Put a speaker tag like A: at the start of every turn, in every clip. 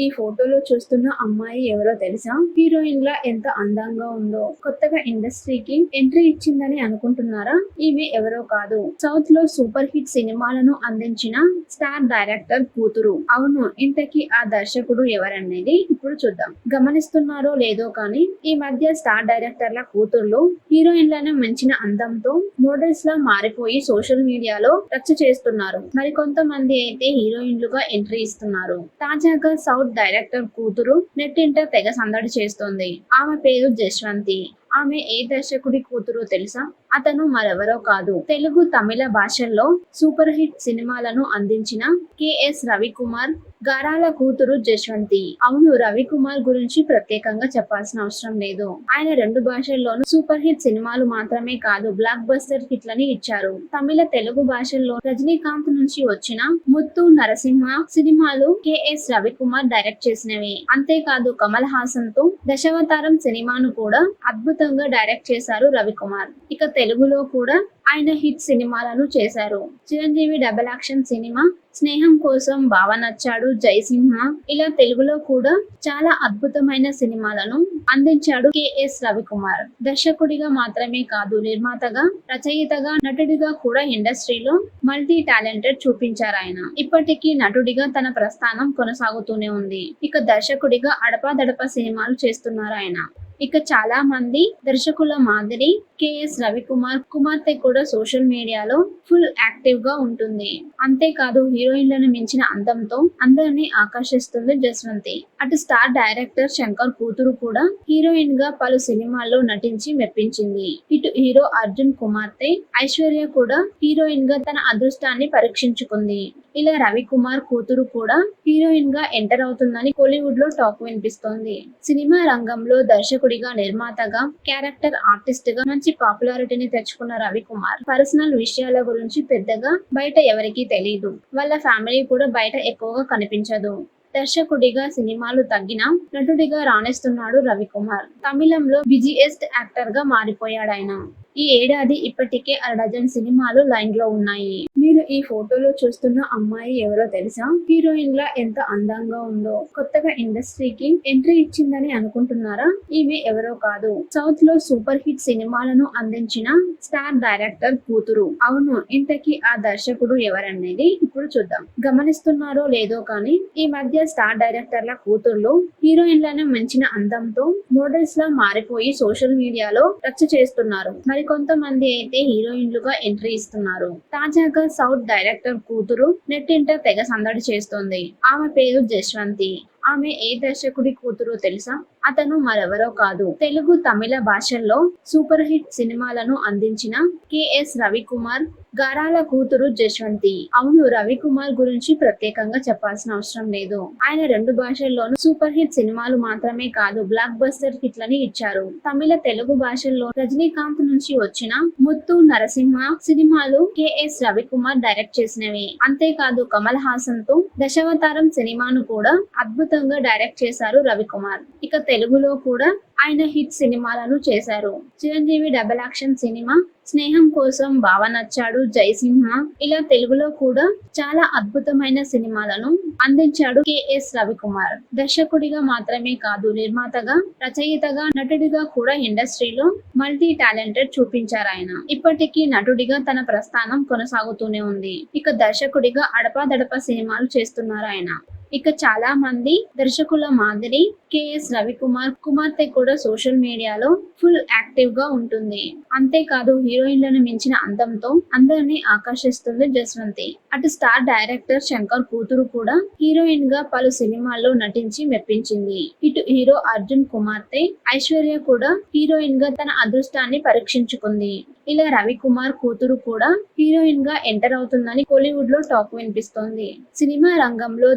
A: ఈ ఫోటోలో చూస్తున్న అమ్మాయి ఎవరో తెలుసా? హీరోయిన్ లా ఎంత అందంగా ఉందో. కొత్తగా ఇండస్ట్రీకి ఎంట్రీ ఇచ్చిందని అనుకుంటున్నారా? ఈమె ఎవరో కాదు. సౌత్లో సూపర్ హిట్ సినిమాలను అందించిన స్టార్ డైరెక్టర్ కూతురు. అవును ఇంతకీ ఆ దర్శకుడు ఎవరనేది ఇప్పుడు చూద్దాం. గమనిస్తున్నారో లేదో కానీ ఈ మధ్య స్టార్ డైరెక్టర్ల కూతుర్లు హీరోయిన్లను మించిన అందంతో మోడల్స్ లా మారిపోయి సోషల్ మీడియాలో రచ్చ చేస్తున్నారు. మరి కొంతమంది అయితే హీరోయిన్లుగా ఎంట్రీ ఇస్తున్నారు. తాజాగా సౌత్ డైరెక్టర్ కూతురు నెట్టింట తెగ సందడి చేస్తోంది. ఆమె పేరు జశ్వంతి. ఆమె ఏ దర్శకుడి కూతురో తెలుసా? అతను మరెవరో కాదు. తెలుగు తమిళ భాషల్లో సూపర్ హిట్ సినిమాలను అందించిన కెఎస్ రవికుమార్ గారాల కూతురు జశ్వంతి. అవును రవికుమార్ గురించి ప్రత్యేకంగా చెప్పాల్సిన అవసరం లేదు. ఆయన రెండు భాషల్లోనూ సూపర్ హిట్ సినిమాలు మాత్రమే కాదు బ్లాక్ బస్టర్ హిట్లని ఇచ్చారు. తమిళ తెలుగు భాషల్లో రజనీకాంత్ నుంచి వచ్చిన ముత్తు నరసింహ సినిమాలు కెఎస్ రవికుమార్ డైరెక్ట్ చేసినవి. అంతేకాదు కమల్ హాసన్తో దశావతారం సినిమాను కూడా అద్భుత అద్భుతంగా డైరెక్ట్ చేశారు రవికుమార్. ఇక తెలుగులో కూడా ఆయన హిట్ సినిమాలను చేశారు. చిరంజీవి డబల్ యాక్షన్ సినిమా స్నేహం కోసం బావ నచ్చాడు జయసింహ. ఇలా తెలుగులో కూడా చాలా అద్భుతమైన సినిమాలను అందించాడు కెఎస్ రవికుమార్. దర్శకుడిగా మాత్రమే కాదు నిర్మాతగా రచయితగా నటుడిగా కూడా ఇండస్ట్రీలో మల్టీ టాలెంటెడ్ చూపించారు ఆయన ఇప్పటికీ నటుడిగా తన ప్రస్థానం కొనసాగుతూనే ఉంది. ఇక దర్శకుడిగా అడపాదడప సినిమాలు చేస్తున్నారు ఆయన ఇక చాలా మంది దర్శకుల మాదిరి కెఎస్ రవికుమార్ కుమార్తె కూడా సోషల్ మీడియాలో ఫుల్ యాక్టివ్గా ఉంటుంది. అంతేకాదు హీరోయిన్లను మించిన అందంతో అందరినీ ఆకర్షిస్తుంది జస్వంతి. అటు స్టార్ డైరెక్టర్ శంకర్ కూతురు కూడా హీరోయిన్గా పలు సినిమాల్లో నటించి మెప్పించింది. ఇటు హీరో అర్జున్ కుమార్తె ఐశ్వర్య కూడా హీరోయిన్గా తన అదృష్టాన్ని పరీక్షించుకుంది. ఇలా రవికుమార్ కూతురు కూడా హీరోయిన్గా ఎంటర్ అవుతుందని కోలీవుడ్లో టాక్ వినిపిస్తోంది. సినిమా రంగంలో దర్శకుడు దర్శకుడిగా నిర్మాతగా క్యారెక్టర్ ఆర్టిస్ట్గా మంచి పాపులారిటీని తెచ్చుకున్న రవికుమార్ పర్సనల్ విషయాల గురించి పెద్దగా బయట ఎవరికీ తెలియదు వాళ్ళ ఫ్యామిలీ కూడా బయట ఎక్కువగా కనిపించదు. దర్శకుడిగా సినిమాలు తగ్గిన నటుడిగా రాణిస్తున్నాడు రవికుమార్. తమిళంలో బిజియెస్ట్ యాక్టర్గా మారిపోయాడు ఆయన ఈ ఏడాది ఇప్పటికే అర డజన్ సినిమాలు లైన్లో ఉన్నాయి. మీరు ఈ ఫోటోలో చూస్తున్న అమ్మాయి ఎవరో తెలుసా? హీరోయిన్ లా ఎంత అందంగా ఉందో. కొత్తగా ఇండస్ట్రీకి ఎంట్రీ ఇచ్చిందని అనుకుంటున్నారా? ఈమె ఎవరో కాదు. సౌత్లో సూపర్ హిట్ సినిమాలను అందించిన స్టార్ డైరెక్టర్ కూతురు. అవును ఇంతకీ ఆ దర్శకుడు ఎవరనేది ఇప్పుడు చూద్దాం. గమనిస్తున్నారో లేదో కానీ ఈ మధ్య స్టార్ డైరెక్టర్ల కూతుర్లు హీరోయిన్లను మించిన అందంతో మోడల్స్ లా మారిపోయి సోషల్ మీడియాలో రచ్చ చేస్తున్నారు. మరి కొంతమంది అయితే హీరోయిన్లుగా ఎంట్రీ ఇస్తున్నారు. తాజాగా సౌత్ డైరెక్టర్ కూతురు నెట్ ఇంటర్ తెగ సందడి చేస్తోంది. ఆమె పేరు జశ్వంతి. ఆమె ఏ దర్శకుడి కూతురో తెలుసా? అతను మరెవరో కాదు. తెలుగు తమిళ భాషల్లో సూపర్ హిట్ సినిమాలను అందించిన కెఎస్ రవికుమార్ గారాల కూతురు జశ్వంతి. అవును రవికుమార్ గురించి ప్రత్యేకంగా చెప్పాల్సిన అవసరం లేదు. ఆయన రెండు భాషల్లోనూ సూపర్ హిట్ సినిమాలు మాత్రమే కాదు బ్లాక్ బస్టర్ హిట్లని ఇచ్చారు. తమిళ తెలుగు భాషల్లో రజనీకాంత్ నుంచి వచ్చిన ముత్తు నరసింహ సినిమాలు కెఎస్ రవికుమార్ డైరెక్ట్ చేసినవి. అంతేకాదు కమల్ హాసన్తో దశావతారం సినిమాను కూడా అద్భుత అద్భుతంగా డైరెక్ట్ చేశారు రవికుమార్. ఇక తెలుగులో కూడా ఆయన హిట్ సినిమాలను చేశారు. చిరంజీవి డబల్ యాక్షన్ సినిమా స్నేహం కోసం బావ నచ్చాడు జయసింహ. ఇలా తెలుగులో కూడా చాలా అద్భుతమైన సినిమాలను అందించాడు కెఎస్ రవికుమార్. దర్శకుడిగా మాత్రమే కాదు నిర్మాతగా రచయితగా నటుడిగా కూడా ఇండస్ట్రీలో మల్టీ టాలెంటెడ్ చూపించారు ఆయన ఇప్పటికీ నటుడిగా తన ప్రస్థానం కొనసాగుతూనే ఉంది. ఇక దర్శకుడిగా అడపాదడప సినిమాలు చేస్తున్నారు ఆయన ఇక చాలా మంది దర్శకుల మాదిరి కెఎస్ రవికుమార్ కుమార్తె కూడా సోషల్ మీడియాలో ఫుల్ యాక్టివ్గా ఉంటుంది. అంతేకాదు హీరోయిన్లను మించిన అందంతో అందరినీ ఆకర్షిస్తుంది జస్వంతి. అటు స్టార్ డైరెక్టర్ శంకర్ కూతురు కూడా హీరోయిన్గా పలు సినిమాల్లో నటించి మెప్పించింది. ఇటు హీరో అర్జున్ కుమార్తె ఐశ్వర్య కూడా హీరోయిన్గా తన అదృష్టాన్ని పరీక్షించుకుంది. ఇలా రవికుమార్ కూతురు కూడా హీరోయిన్గా ఎంటర్ అవుతుందని కోలీవుడ్లో టాక్ వినిపిస్తోంది. సినిమా రంగంలో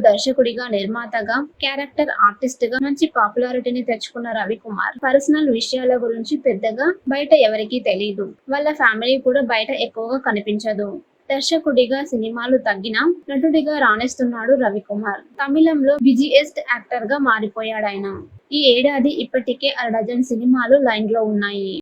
A: దర్శకుడిగా నిర్మాతగా క్యారెక్టర్ ఆర్టిస్ట్గా మంచి పాపులారిటీని తెచ్చుకున్న రవికుమార్ పర్సనల్ విషయాల గురించి పెద్దగా బయట ఎవరికీ తెలియదు వాళ్ళ ఫ్యామిలీ కూడా బయట ఎక్కువగా కనిపించదు. దర్శకుడిగా సినిమాలు తగ్గిన నటుడిగా రాణిస్తున్నాడు రవికుమార్. తమిళంలో బిజియెస్ట్ యాక్టర్గా మారిపోయాడు ఆయన ఈ ఏడాది ఇప్పటికే అర డజన్ సినిమాలు లైన్లో ఉన్నాయి.